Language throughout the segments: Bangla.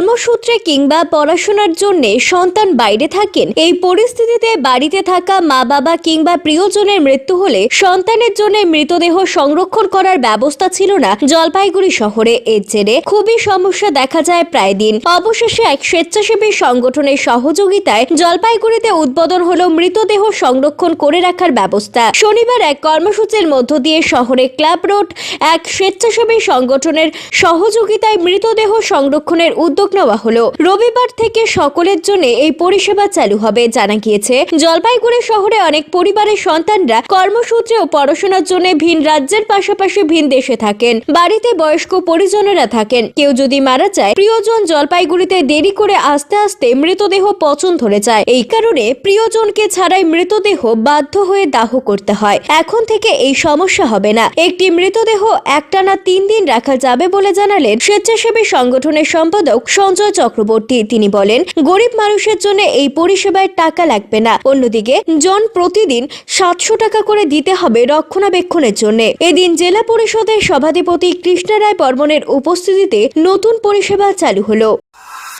কর্মসূত্রে কিংবা পড়াশোনার জন্য সন্তান বাইরে থাকেন, এই পরিস্থিতিতে বাড়িতে থাকা মা বাবা কিংবা প্রিয়জনের মৃত্যু হলে সন্তানের জন্য মৃতদেহ সংরক্ষণ করার ব্যবস্থা ছিল না জলপাইগুড়ি শহরে। এর জেরে খুবই সমস্যা দেখা যায় প্রায় দিন। অবশেষে এক স্বেচ্ছাসেবী সংগঠনের সহযোগিতায় জলপাইগুড়িতে উদ্বোধন হলো মৃতদেহ সংরক্ষণ করে রাখার ব্যবস্থা। শনিবার এক কর্মসূচির মধ্য দিয়ে শহরে ক্লাব রোড, এক স্বেচ্ছাসেবী সংগঠনের সহযোগিতায় মৃতদেহ সংরক্ষণের উদ্যোগ নেওয়া হলো। রবিবার থেকে সকলের জন্য এই পরিষেবা চালু হবে, জানা গিয়েছে। জলপাইগুড়ি শহরে অনেক পরিবারের সন্তানরা কর্মসূত্রে ও পড়াশোনার জন্য ভিন রাজ্যের পাশাপাশি ভিন দেশে থাকেন। বাড়িতে বয়স্ক পরিজনেরা থাকেন। কেউ যদি মারা যায়, প্রিয়জন জলপাইগুড়িতে দেরি করে আস্তে আস্তে মৃতদেহ পচন ধরে যায়। এই কারণে প্রিয়জনকে ছাড়াই মৃতদেহ বাধ্য হয়ে দাহ করতে হয়। এখন থেকে এই সমস্যা হবে না। একটি মৃতদেহ একটানা তিন দিন রাখা যাবে বলে জানালেন স্বেচ্ছাসেবী সংগঠনের সম্পাদক সঞ্জয় চক্রবর্তী। তিনি বলেন, গরিব মানুষের জন্য এই পরিষেবায় টাকা লাগবে না। অন্যদিকে, জন প্রতিদিন সাতশো টাকা করে দিতে হবে রক্ষণাবেক্ষণের জন্য। এদিন জেলা পরিষদের সভাধিপতি কৃষ্ণা রায় বর্মনের উপস্থিতিতে নতুন পরিষেবা চালু হলো।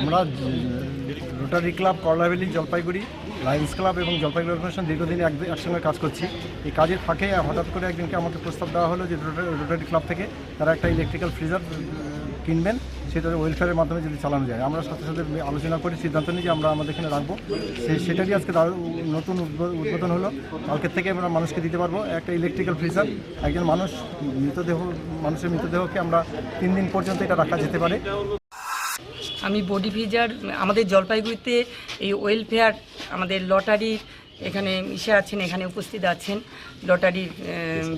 আমরা রোটারি ক্লাব করলাভ্যালি জলপাইগুড়ি, লায়ন্স ক্লাব এবং জলপাইগুড়ি অর্গানাইজেশন দীর্ঘদিন এক একসঙ্গে কাজ করছি। এই কাজের ফাঁকে হঠাৎ করে একদিনকে আমাকে প্রস্তাব দেওয়া হলো যে রোটারি ক্লাব থেকে তারা একটা ইলেকট্রিক্যাল ফ্রিজার কিনবেন সেটা ওয়েলফেয়ারের মাধ্যমে যদি চালানো যায়। আমরা সাথে সাথে আলোচনা করে সিদ্ধান্ত নিই যে আমরা আমাদের এখানে রাখব। সেই সেটারই আজকে নতুন উদ্বো- উদ্বোধন হলো। কালকের থেকে আমরা মানুষকে দিতে পারব। একটা ইলেকট্রিক্যাল ফ্রিজার একজন মানুষ মৃতদেহ মানুষের মৃতদেহকে আমরা তিন দিন পর্যন্ত এটা রাখা যেতে পারে। আমি বডি ভিজার আমাদের জলপাইগুড়িতে এই ওয়েলফেয়ার আমাদের লটারির এখানে ইসে আছেন, এখানে উপস্থিত আছেন। লটারির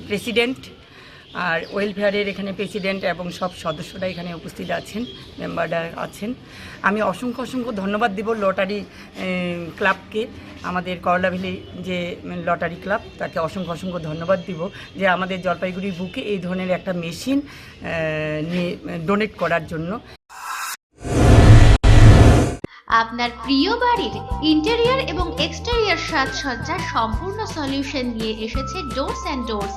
প্রেসিডেন্ট আর ওয়েলফেয়ারের এখানে প্রেসিডেন্ট এবং সব সদস্যরা এখানে উপস্থিত আছেন মেম্বাররা আছেন। আমি অসংখ্য অসংখ্য ধন্যবাদ দিব লটারি ক্লাবকে আমাদের করলাভেলি যে লটারি ক্লাব তাকে অসংখ্য অসংখ্য ধন্যবাদ দিব যে আমাদের জলপাইগুড়ি বুকে এই ধরনের একটা মেশিন নিয়ে ডোনেট করার জন্য। আপনার প্রিয় বাড়ির ইন্টেরিয়র এবং এক্সটেরিয়র সাজসজ্জার সম্পূর্ণ সলিউশন নিয়ে এসেছে ডোরস অ্যান্ড ডোরস